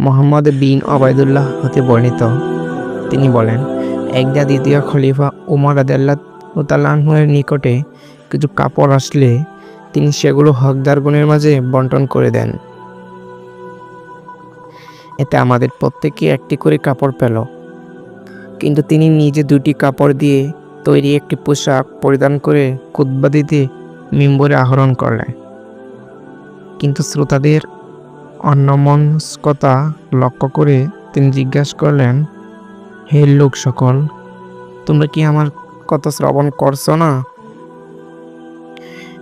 মোহাম্মদ বিন ওবায়দুল্লাহ হতে বর্ণিত। তিনি বলেন, একদা দ্বিতীয় খলিফা উমর আদাল্লাহর নিকটে কিছু কাপড় আসলে তিনি সেগুলো হকদারগণের মাঝে বন্টন করে দেন। এতে আমাদের প্রত্যেকে একটি করে কাপড় পেল। কিন্তু তিনি নিজে দুটি কাপড় দিয়ে তৈরি একটি পোশাক পরিধান করে খুতবা দিতে মিম্বরে আহরণ করলেন। কিন্তু শ্রোতাদের অন্যমনস্কতা লক্ষ্য করে তিনি জিজ্ঞাসা করলেন, হে লোক সকল, তোমরা কি আমার কথা শ্রবণ করছ না?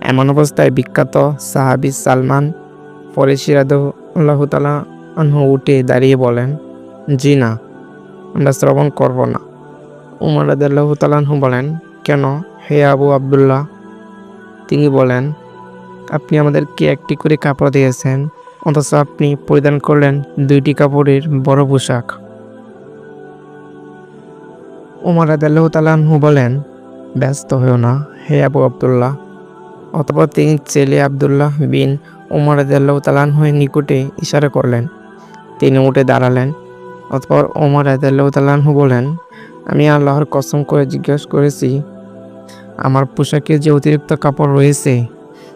এমন অবস্থায় বিখ্যাত সাহাবি সালমান পরে সিরাদুল্লাহ তালা উঠে দাঁড়িয়ে বলেন, জি না, আমরা শ্রবণ করব না। উমর আদাল্লাহ বলেন, কেন? হে আবু আবদুল্লাহ। তিনি বলেন, আপনি আমাদেরকে একটি করে কাপড় দিয়েছেন অথচ আপনি পরিধান করলেন দুইটি কাপড়ের বড় পোশাক। উমর আদাল্লাহ তালাহু বলেন, ব্যস্ত হয়েও না, হে আবু আবদুল্লাহ। অথবা তিনি ছেলে আবদুল্লাহ বিন উমর আদাল্লাহ তালাহুয়ের নিকটে ইশারা করলেন। তিনি উঠে দাঁড়ালেন। অতপর ওমর আদাল্লাহ তালাহু বলেন, আমি আল্লাহর কসম করে জিজ্ঞেস করেছি, আমার পোশাকে যে অতিরিক্ত কাপড় রয়েছে,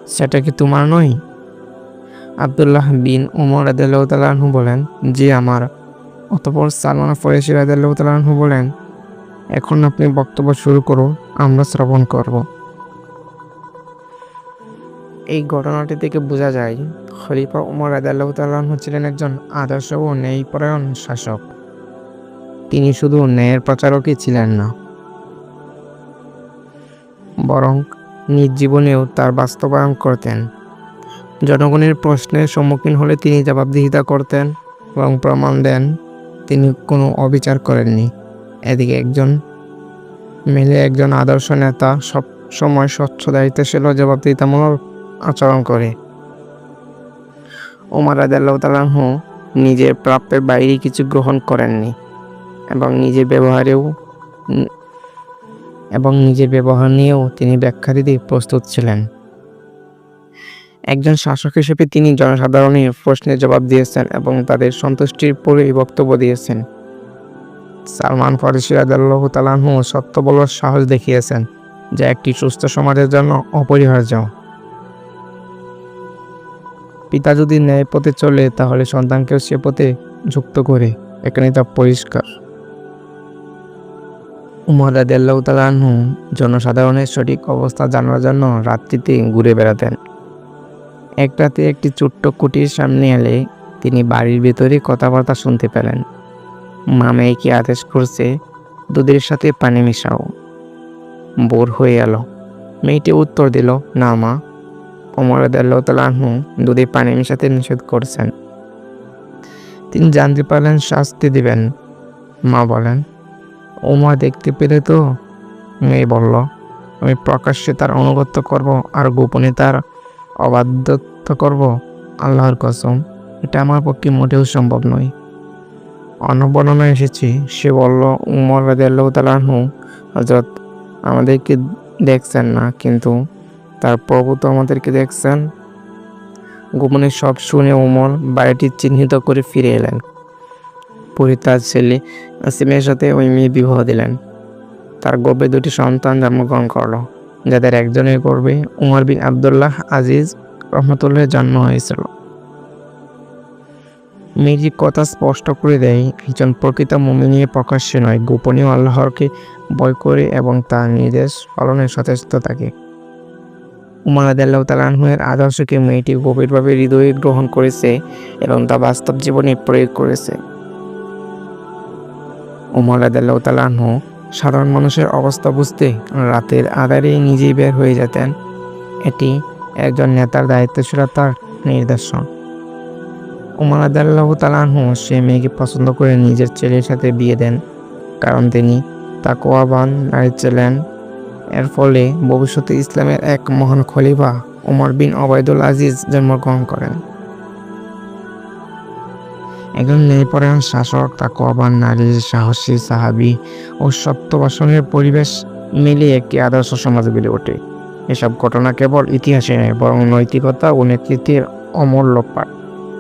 সেটা কি তোমার নয়? আবদুল্লাহ বিন উমর আদাল্লাহ তালাহু বলেন যে আমার। অতপর সালমান ফরেশি আদাল্লাহ তালাহু বলেন, এখন আপনি বক্তব্য শুরু করুন, আমরা শ্রবণ করব। এই ঘটনাটি থেকে বোঝা যায়, খলিফা উমর আদাল্লাহ তাল্লাহ ছিলেন একজন আদর্শ ও ন্যায়পরায়ণ শাসক। তিনি শুধু ন্যায়ের প্রচারকই ছিলেন না, বরং নিজ জীবনেও তার বাস্তবায়ন করতেন। জনগণের প্রশ্নের সম্মুখীন হলে তিনি জবাবদিহিতা করতেন এবং প্রমাণ দেন তিনি কোনো অবিচার করেননি। এদিকে একজন মিলে একজন আদর্শ নেতা সব সময় স্বচ্ছ দায়িত্বশীল জবাবদিহিতামূলক আচরণ করে। ওমর আদাল্লাহ নিজের প্রাপ্যের বাইরে কিছু গ্রহণ করেননি এবং নিজের ব্যবহারেও এবং নিজের ব্যবহার নিয়েও তিনি ব্যাখ্যা দিতে প্রস্তুত ছিলেন। একজন শাসক হিসেবে তিনি জনসাধারণের প্রশ্নের জবাব দিয়েছেন এবং তাদের সন্তুষ্টির পরে বক্তব্য দিয়েছেন। সালমান ফরিসি আদাল্লাহ তালাহ সত্য বলার সাহস দেখিয়েছেন যা একটি সুস্থ সমাজের জন্য অপরিহার্য। পিতা যদি ন্যায় পথে চলে, তাহলে সন্তানকেও সে পথে যুক্ত করে এখানে তা পরিষ্কার। উমর আদাল্লাহ তালাহু জনসাধারণের সঠিক অবস্থা জানার জন্য রাত্রিতে ঘুরে বেড়াতেন। এক রাতে একটি ছোট্ট কুটির সামনে এলে তিনি বাড়ির ভেতরে কথাবার্তা শুনতে পেলেন। মা মেয়েকে আদেশ করছে, দুধের সাথে পানি মিশাও। বোর হয়ে এলো। মেয়েটি উত্তর দিল, না মা। তালাহু দুধে পানি মিশাতে নিষেধ করছেন। তিনি জানতে পারলেন, শাস্তি দিবেন। মা বলেন, ওমা দেখতে পেলে তো? মেয়ে বলল, আমি প্রকাশ্যে তার অনুগত্য করব আর গোপনে তার অবাধ্যত্ব করব? আল্লাহর কসম, এটা আমার পক্ষে মোটেও সম্ভব নয়। অনবর্ণনা এসেছি, সে বলল, উমর রাজিয়াল্লাহ তালাহু হজরত আমাদেরকে দেখছেন না, কিন্তু তার প্রভু তো আমাদেরকে দেখছেন। গোপনে সব শুনে উমর বাড়িটি চিহ্নিত করে ফিরে এলেন। পরে তার ছেলে আসিমের সাথে ওই মেয়ে বিবাহ দিলেন। তার গর্বে দুটি সন্তান জন্মগ্রহণ করল। যাদের একজনের গর্বে উমর বিন আবদুল্লাহ আজিজ রহমতুল্লাহ জন্ম হয়েছিল। মেয়েটি কথা স্পষ্ট করে দেয়, একজন প্রকৃত মমিনিয়ে প্রকাশ্যে নয়, গোপনীয় আল্লাহরকে বয় করে এবং তার নির্দেশ পালনের সচেষ্ট থাকে উমর আদাল্লাহ তালাহের আদর্শকে মেয়েটি গভীরভাবে হৃদয়ে গ্রহণ করেছে এবং তা বাস্তব জীবনে প্রয়োগ করেছে। উমর আদাল্লাহ তালাহ সাধারণ মানুষের অবস্থা বুঝতে রাতের আধারে নিজেই বের হয়ে যেতেন। এটি একজন নেতার দায়িত্বশীলতার নিদর্শন। উমর আদাল্লাহ তালাহ সে মেয়েকে পছন্দ করে নিজের ছেলের সাথে বিয়ে দেন, কারণ তিনি তা তাকোয়াবান নারী ছিলেন। এর ফলে ভবিষ্যতে ইসলামের এক মহান খলিফা ওমর বিন ওবায়দুল আজিজ জন্মগ্রহণ করেন। একজন ন্যায়পরায়ণ শাসক তাকওয়াবান নারী, সাহসী, সাহাবি ও সত্যবাসনের পরিবেশ মিলে একটি আদর্শ সমাজ বেড়ে ওঠে। এসব ঘটনা কেবল ইতিহাসে নয়, বরং নৈতিকতা ও নেতৃত্বের অমূল্য পাঠ।